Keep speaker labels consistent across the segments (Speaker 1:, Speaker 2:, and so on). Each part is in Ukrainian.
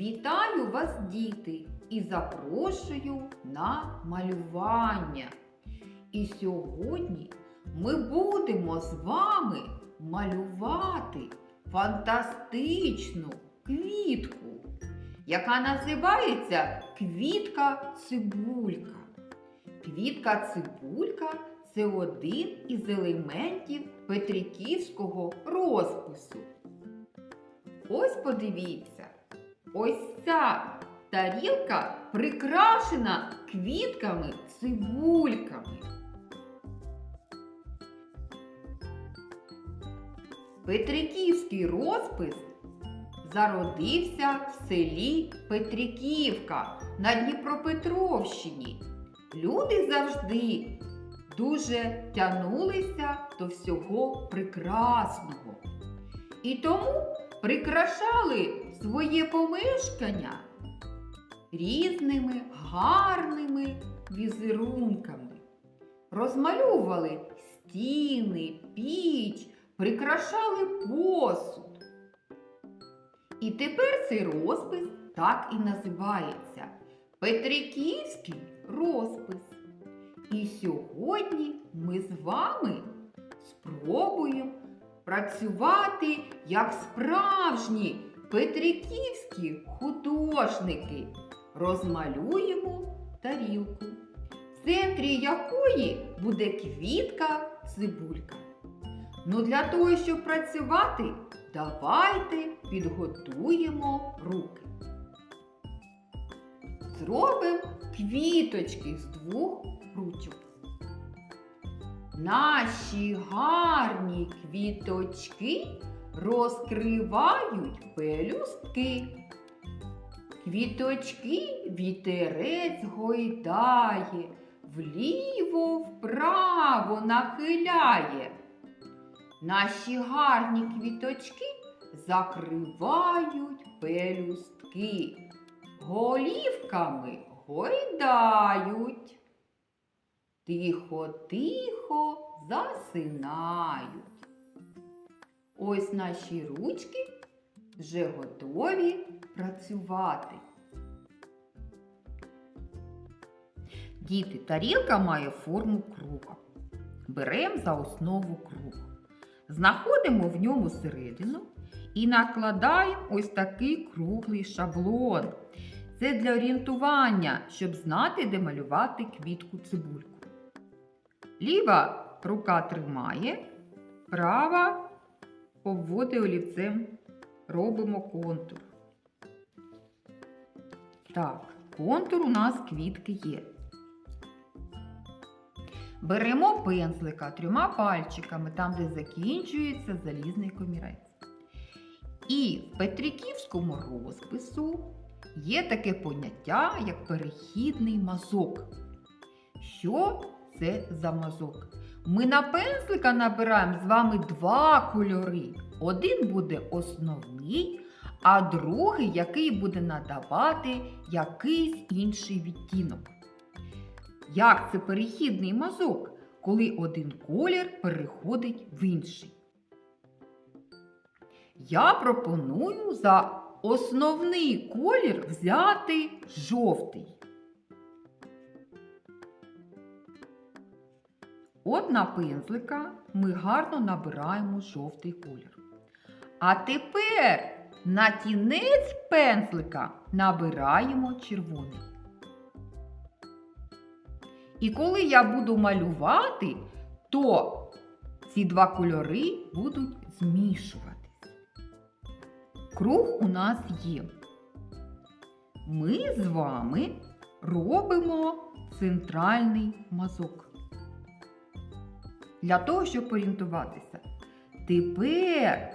Speaker 1: Вітаю вас, діти, і запрошую на малювання. І сьогодні ми будемо з вами малювати фантастичну квітку, яка називається квітка цибулька. Квітка цибулька це один із елементів петриківського розпису. Ось подивіться, ось ця тарілка прикрашена квітками цибульками. Петриківський розпис зародився в селі Петриківка на Дніпропетровщині. Люди завжди дуже тянулися до всього прекрасного. І тому прикрашали своє помешкання різними гарними візерунками. Розмальовували стіни, піч, прикрашали посуд. І тепер цей розпис так і називається Петриківський розпис. І сьогодні ми з вами спробуємо працювати як справжні петриківські художники. Розмалюємо тарілку, в центрі якої буде квітка цибулька. Ну для того, щоб працювати, давайте підготуємо руки. Зробимо квіточки з двох ручок. Наші гарні квіточки розкривають пелюстки. Квіточки вітерець гойдає, вліво вправо нахиляє. Наші гарні квіточки закривають пелюстки, голівками гойдають. Тихо-тихо засинають. Ось наші ручки вже готові працювати. Діти, тарілка має форму круга. Беремо за основу круг. Знаходимо в ньому середину і накладаємо ось такий круглий шаблон. Це для орієнтування, щоб знати, де малювати квітку цибульку. Ліва рука тримає, права обводить олівцем, робимо контур. Так, контур у нас квітки є. Беремо пензлика трьома пальчиками, там, де закінчується залізний комірець. І в Петриківському розпису є таке поняття, як перехідний мазок. Що це за мазок? Ми на пензлика набираємо з вами два кольори. Один буде основний, а другий, який буде надавати якийсь інший відтінок. Як це перехідний мазок, коли один колір переходить в інший? Я пропоную за основний колір взяти жовтий. От на пензлика ми гарно набираємо жовтий колір. А тепер на кінець пензлика набираємо червоний. І коли я буду малювати, то ці два кольори будуть змішуватись. Круг у нас є. Ми з вами робимо центральний мазок. Для того, щоб орієнтуватися. Тепер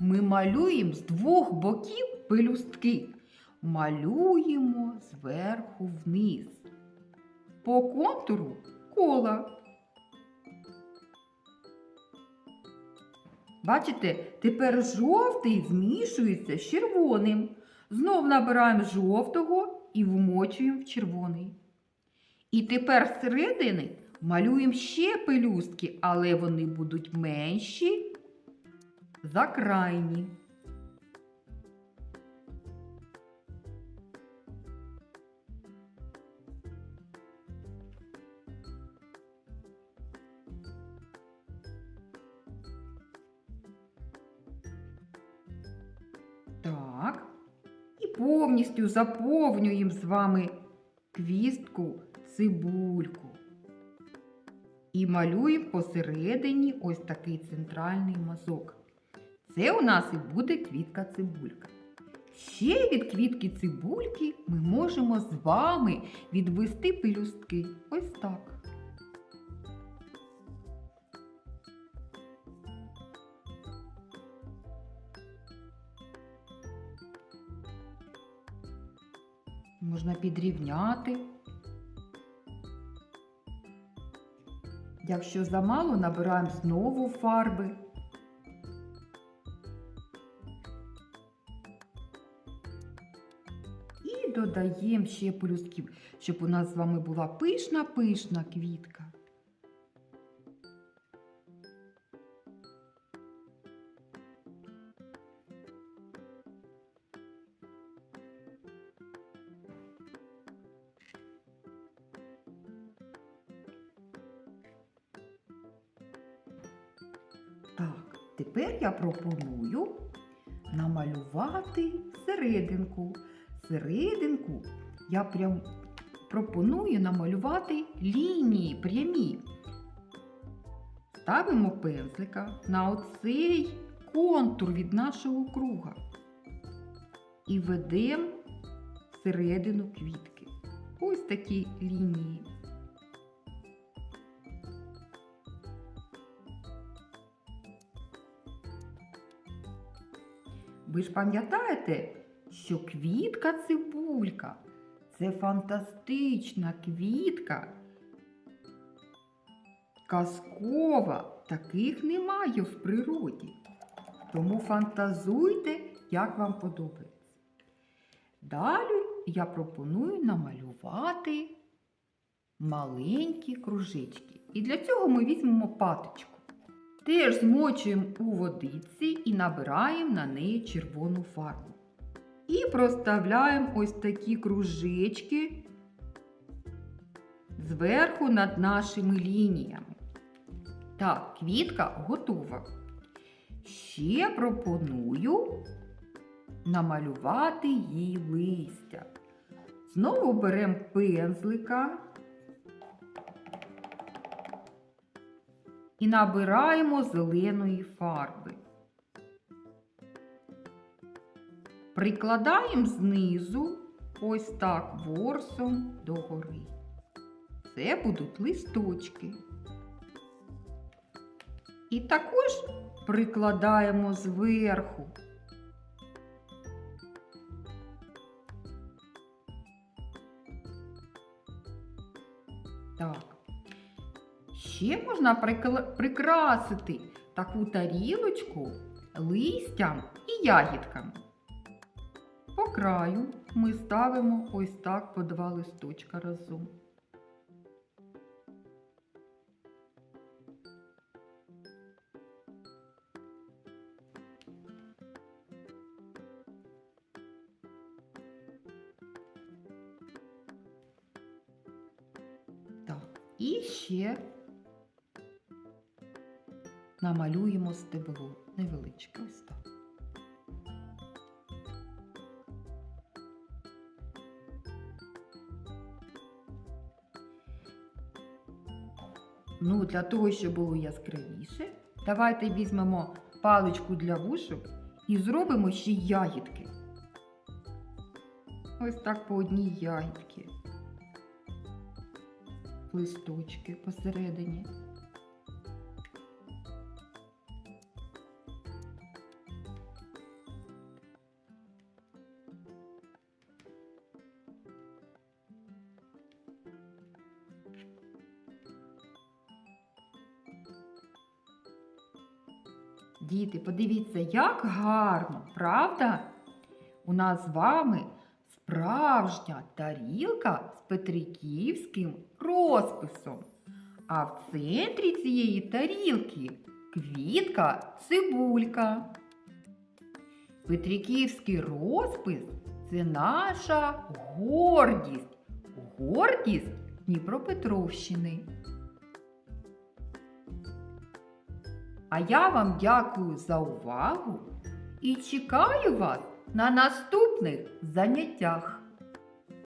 Speaker 1: ми малюємо з двох боків пелюстки. Малюємо зверху вниз. По контуру кола. Бачите, тепер жовтий змішується з червоним. Знов набираємо жовтого і вмочуємо в червоний. І тепер зсередини малюємо ще пелюстки, але вони будуть менші закрайні. Так. І повністю заповнюємо з вами квістку цибульку. І малюємо посередині ось такий центральний мазок. Це у нас і буде квітка цибулька. Ще від квітки цибульки ми можемо з вами відвести пелюстки. Ось так. Можна підрівняти. Якщо замало, набираємо знову фарби. І додаємо ще полюсків, щоб у нас з вами була пишна-пишна квітка. Так, тепер я пропоную намалювати серединку. Серединку я прям пропоную намалювати лінії прямі. Ставимо пензлика на оцей контур від нашого круга і ведемо середину квітки. Ось такі лінії. Ви ж пам'ятаєте, що квітка цибулька це фантастична квітка. Казкова, таких немає в природі. Тому фантазуйте, як вам подобається. Далі я пропоную намалювати маленькі кружечки. І для цього ми візьмемо паточку. Теж змочуємо у водиці і набираємо на неї червону фарбу. І проставляємо ось такі кружечки зверху над нашими лініями. Так, квітка готова. Ще пропоную намалювати їй листя. Знову беремо пензлика. І набираємо зеленої фарби. Прикладаємо знизу ось так ворсом догори. Це будуть листочки. І також прикладаємо зверху. Так. Ще можна прикрасити таку тарілочку листям і ягідками. По краю ми ставимо ось так по два листочка разом. Так, і ще намалюємо стебло невеличке ось так. Ну, для того, щоб було яскравіше, давайте візьмемо паличку для вушок і зробимо ще ягідки. Ось так по одній ягідці. Листочки посередині. Діти, подивіться, як гарно, правда? У нас з вами справжня тарілка з петриківським розписом. А в центрі цієї тарілки квітка цибулька. Петриківський розпис це наша гордість. Гордість Дніпропетровщини. А я вам дякую за увагу і чекаю вас на наступних заняттях.